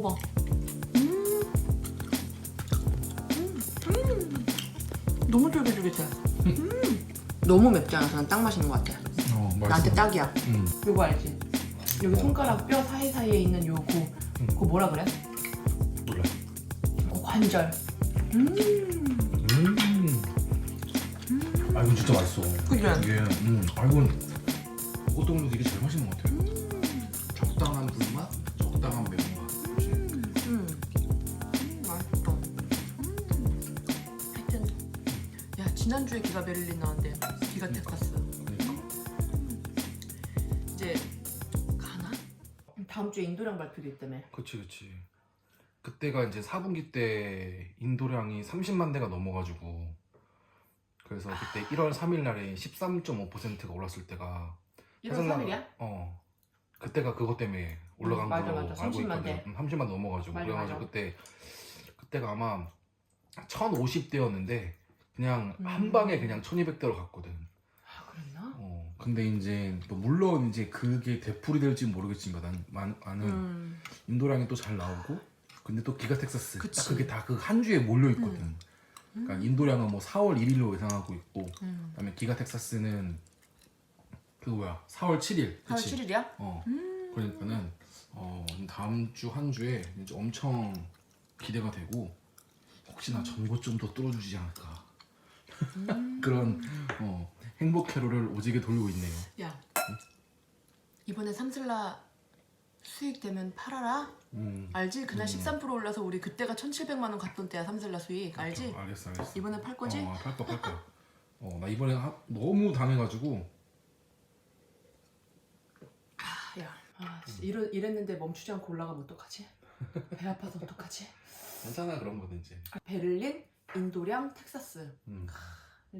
먹어봐. 음. 음. 음. 너무 쫄깃쫄깃해. 음. 너무 맵지 않아서 난딱 맛있는 것 같아. 어 맛있어. 나한테 딱이야. 음. 요거 알지? 여기 손가락 뼈 사이사이에 있는 요거 음. 그거 뭐라 그래? 몰라. 그 관절. 음. 음. 아 이건 진짜 맛있어. 그죠? 이게 음. 아 이건 그것도 근데 되게 제일 맛있는 것 같아. 적당한 불맛, 적당한 매운맛. 지난주에 기가 베를린 나왔는데 기가 텍사스. 그러니까. 이제 가나? 다음 주에 인도랑 발표도 있다며. 그치 그치. 그때가 이제 4분기 때 인도량이 30만 대가 넘어가지고 그래서 그때 1월 3일 날에 13.5%가 올랐을 때가 1월 테슬라가- 3일이야? 어. 그때가 그것 때문에 올라간 음, 맞아, 걸로 맞아. 알고 30만 있거든. 대. 음, 30만 넘어가지고 맞아, 그래가지고 맞아. 그때 그때가 아마 1,050대였는데 그냥 음. 한 방에 그냥 1,200대로 갔거든. 아 그랬나? 어. 근데 이제 또 물론 이제 그게 대풀이 될지 는 모르겠지만 난 만- 나는 음. 인도량이 또 잘 나오고 근데 또 기가 텍사스 그치. 딱 그게 다 그 한 주에 몰려 있거든. 그러니까 인도량은 뭐 4월 1일로 예상하고 있고 음. 그다음에 기가 텍사스는 그 뭐야 4월 7일. 4월 7일이야? 어. 음. 그러니까는 어, 다음 주 한 주에 이제 엄청 기대가 되고 혹시나 전고 좀 더 뚫어주지 않을까 음. 그런 어, 행복 캐롤을 오지게 돌리고 있네요. 야 이번에 삼슬라 수익 되면 팔아라. 음. 알지? 그날 음. 13% 올라서 우리 그때가 1,700만 원 갔던 때야 삼슬라 수익. 알지? 어, 알겠어, 알겠어. 이번에 팔 거지? 어, 팔 거, 팔 거. 어, 나 이번에 하, 너무 당해가지고 아, 야, 아, 진짜 이러, 이랬는데 멈추지 않고 올라가면 어떡하지? 배 아파서 어떡하지? 괜찮아 그런 이제. 아, 베를린, 인도량, 텍사스. 음,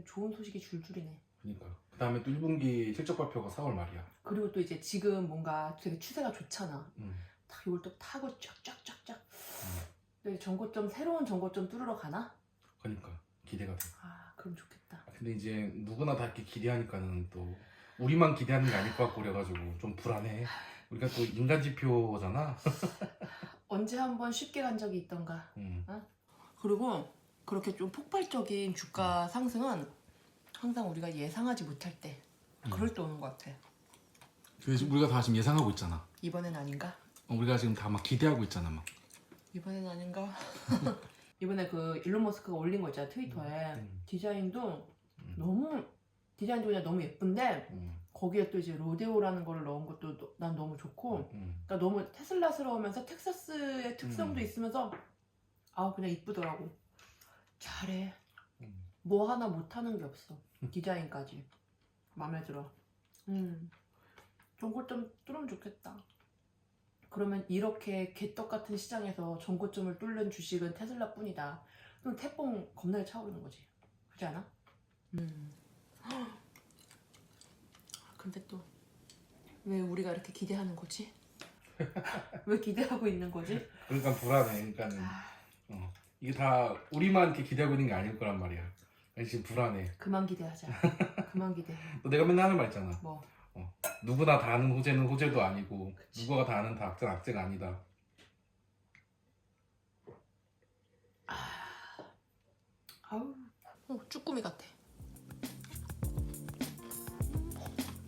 좋은 소식이 줄줄이네. 그러니까. 그 다음에 또 1분기 실적 발표가 4월 말이야. 그리고 또 이제 지금 뭔가 되게 추세가 좋잖아. 음, 딱 이걸 또 타고 쫙쫙쫙쫙. 음. 근데 전고점 새로운 전고점 뚫으러 가나? 그러니까 기대가 돼. 아 그럼 좋겠다. 근데 이제 누구나 다 이렇게 기대하니까는 또 우리만 기대하는 게 아닐 것 같고 그래가지고 좀 불안해. 우리가 또 인간 지표잖아. 언제 한번 쉽게 간 적이 있던가. 음, 그리고 그렇게 좀 폭발적인 주가 상승은 항상 우리가 예상하지 못할 때 음. 그럴 때 오는 것 같아. 그래서 우리가 다 지금 예상하고 있잖아. 이번엔 아닌가? 어, 우리가 지금 다 막 기대하고 있잖아 막. 이번엔 아닌가? 이번에 그 일론 머스크가 올린 거 있잖아 트위터에 음. 디자인도 음. 너무 디자인도 그냥 너무 예쁜데 음, 거기에 또 이제 로데오라는 거를 넣은 것도 너- 난 너무 좋고 음, 그러니까 너무 테슬라스러우면서 텍사스의 특성도 음. 있으면서 아우 그냥 이쁘더라고 잘해. 음. 뭐 하나 못하는 게 없어. 디자인까지. 마음에 들어. 음. 전고점 뚫으면 좋겠다. 그러면 이렇게 개떡 같은 시장에서 전고점을 뚫는 주식은 테슬라 뿐이다. 그럼 태봉 겁나게 차오르는 거지. 그렇지 않아? 음. 근데 또 왜 우리가 이렇게 기대하는 거지? 왜 기대하고 있는 거지? 그러니까 불안해. 그러니까는 어, 이게 다 우리만 이렇게 기대하고 있는 게 아닐 거란 말이야. 지금 불안해. 그만 기대하자. 그만 기대. 또 내가 맨날 하는 말 있잖아. 뭐 누구나 다 아는 호재는 호재도 아니고 누구가 다 아는 다 악재는 악재가 아니다. 아우, 어, 쭈꾸미 같아.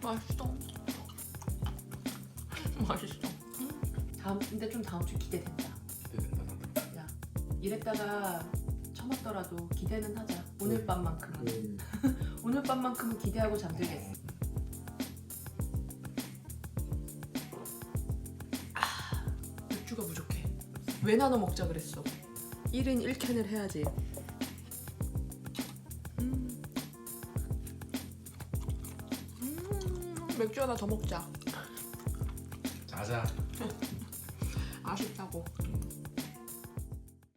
맛있어. 맛있어. 다음 근데 좀 다음 주 기대된다. 이랬다가 처먹더라도 기대는 하자. 오늘 밤만큼은. 오늘 밤만큼은 기대하고 잠들겠어. 맥주가 부족해. 왜 나눠 먹자 그랬어? 1인 1캔을 해야지. 음. 음, 맥주 하나 더 먹자. 자자.